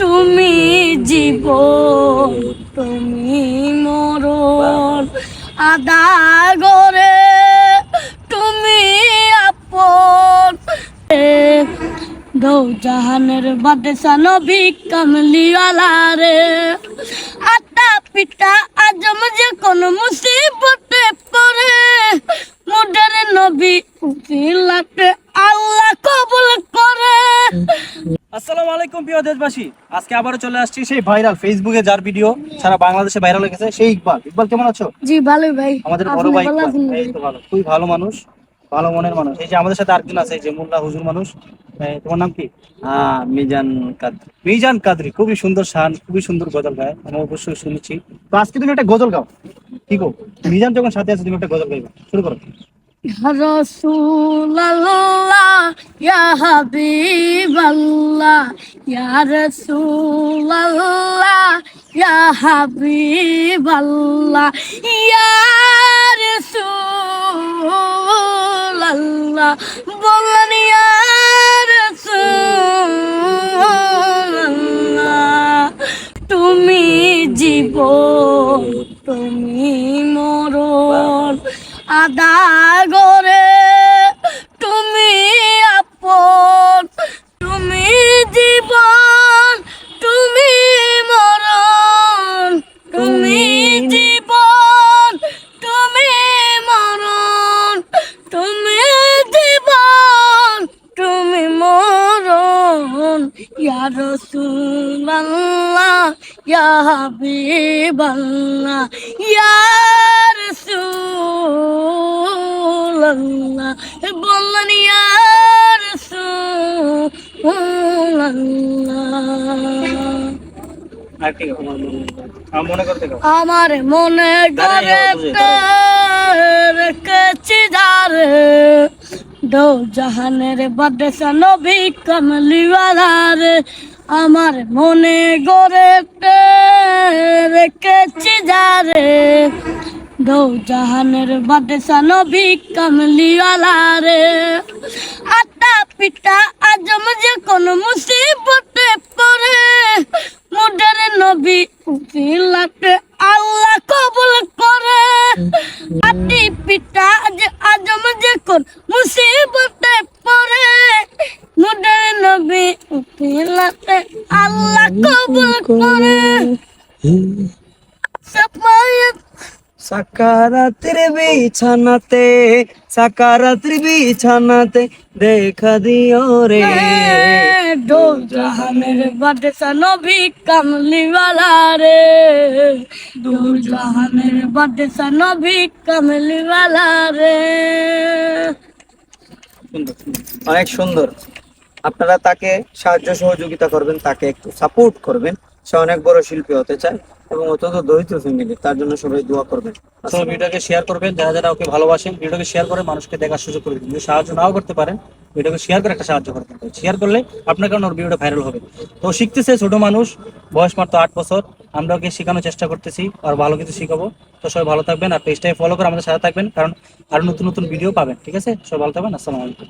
তুমি জীবন, তুমি মরণ, আদা গরে তুমি আপন। দৌ জাহানের বাদেশা নবী কামলিওয়ালা রে আটা পিটা আজম যে কোন মুসিবতে আলাইকুম প্রিয় দেশবাসী। আজকে আবারও চলে আসছি সেই ভাইরাল ফেসবুকে যার ভিডিও সারা বাংলাদেশে ভাইরাল হয়ে গেছে সেই ইকবাল। ইকবাল কেমন আছো? জি ভালো ভাই। আমাদের বড় ভাই ভালো ইকবাল। এই তো ভালো। খুবই ভালো মানুষ ভালো মনের মানুষ। এই যে আমাদের সাথে আরেকজন আছে এই যে মোল্লা হুজুর মানুষ। তোমার নাম কি? হ্যাঁ মিজান কাদ্রি। মিজান কাদরি খুবই সুন্দর শান খুবই সুন্দর গজল গায়। আমি অবশ্যই শুনেছি। তো আজকে তুমি একটা গজল গাও। কি গো? মিজান যখন সাথে আছে তুমি একটা গজল গাইবা। শুরু করো। ইয়া হাবিবাল্লাহ, ইয়া রসুল্লাহ ইয়া হাবিবাল্লাহ, ইয়া রসুল্লাহ বলেন ইয়া রসুল্লাহ তুমি জীবন, তুমি মরণ আদা গরে ইয়া রাসূলুল্লাহ ইয়া হাবিবাল্লাহ ইয়া রাসূলুল্লাহ বললেন ইয়া আমার মনে করতে আমার মনে করে রেখেছি যারে দো জাহানের বাদেশা নবী কমলিওয়ালা রে আমার মনে গড়ে রেখেছি যারে। দো জাহানের বাদেশা নবী কমলিওয়ালা রে আটা পিটা আজম যে কোন মুসিবতে পড়ে, মুডের নবী উকিলাতে কোন মুসিবতে পড়ে। মুডের নবী উকিলাতে আল্লাহ কবুল করে। সাফায়াত সাকারাতের বিছানাতে সাকারাতের বিছানাতে দেখা দিও রে। দো জাহানের বাদশা নবী কামলিওয়ালা রে। দো জাহানের বাদশা নবী কামলিওয়ালা রে। অনেক সুন্দর। আপনারা তাকে সাহায্য সহযোগিতা করবেন তাকে একটু সাপোর্ট করবেন। সে অনেক বড় শিল্পী হতে চায় এবং অত্যন্ত দরিদ্র ফ্যামিলি তার জন্য সবাই দোয়া করবেন। তো ভিডিওকে শেয়ার করবেন যারা যারা ওকে ভালোবাসেন ভিডিওকে শেয়ার করে মানুষকে দেখার সুযোগ করে দিন। সাহায্য নাও করতে পারেন ভিডিওকে শেয়ার করে একটা সাহায্য করতে শেয়ার করলে আপনার কারণে ওর ভিডিওটা ভাইরাল হবে। তো শিখতেছে ছোট মানুষ বয়স মাত্র আট বছর। আমরা ওকে শেখানোর চেষ্টা করতেছি আর ভালো কিছু শিখাবো। তো সবাই ভালো থাকবেন আর পেজটাকে ফলো করে আমাদের সাথে থাকবেন কারণ আরও নতুন নতুন ভিডিও পাবেন ঠিক আছে? সবাই ভালো থাকবেন আসসালামু আলাইকুম।